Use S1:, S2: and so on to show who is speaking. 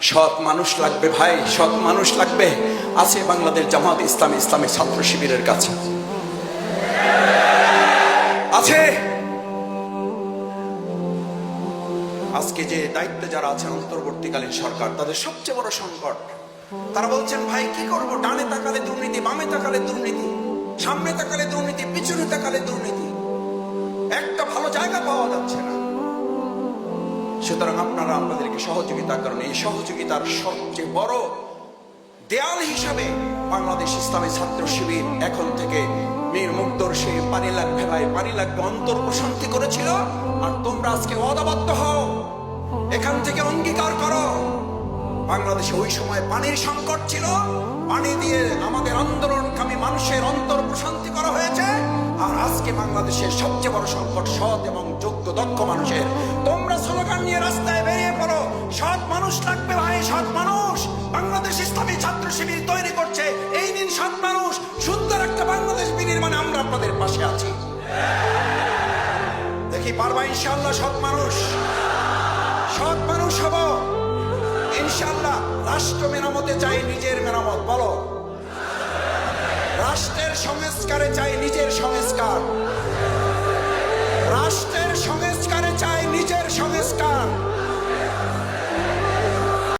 S1: সৎ মানুষ লাগবে ভাই, সৎ মানুষ লাগবে। আছে বাংলাদেশ জামাত ইসলাম, ইসলামী ছাত্র শিবিরের কাছে। আছে। আজকে যে দায়িত্বে যারা আছেন অন্তর্বর্তীকালীন সরকার, তাদের সবচেয়ে বড় সংকট। তারা বলছেন, ভাই, কি করব? ডানে তাকালে দুর্নীতি, বামে তাকালে দুর্নীতি, সামনে তাকালে দুর্নীতি, পিছনে তাকালে দুর্নীতি। একটা ভালো জায়গা পাওয়া যাচ্ছে না। সুতরাং আপনারা আমাদেরকে সহযোগিতা করেন এই সহযোগিতার সবচেয়ে বড় দেয়াল হিসাবে বাংলাদেশ ইসলামী ছাত্র শিবির এখন থেকে মীর মুগ্ধর সে পানি লাগবে ভাই পানি লাগবে অন্তর প্রশান্তি করেছিল, আর তোমরা আজকে অদাবদ্ধ হও। এখান থেকে অঙ্গীকার করো। বাংলাদেশে ওই সময় পানির সংকট ছিল, পানি দিয়ে আমাদের আন্দোলনকামী মানুষের অন্তর প্রশান্তি করা হয়েছে, আর আজকে বাংলাদেশের সবচেয়ে বড় সংকট সৎ এবং যোগ্য দক্ষ মানুষের। তোমরা স্লোগান নিয়ে রাস্তায় বেরিয়ে পড়ো। সৎ মানুষ লাগবে ভাই, সৎ মানুষ। বাংলাদেশ ইসলামী ছাত্র শিবির তৈরি করছে। এই দিন সৎ মানুষ, সুন্দর একটা বাংলাদেশ বিনির্মাণে আমরা আপনাদের পাশে আছি। দেখি পারবা ইনশাল্লাহ সৎ মানুষ। সৎ মানুষ হব। ইনশাল্লাহ রাষ্ট্র মেরামতে চাই নিজের মেরামত, বলো। রাষ্ট্রের সংস্কারে চাই নিজের সংস্কার।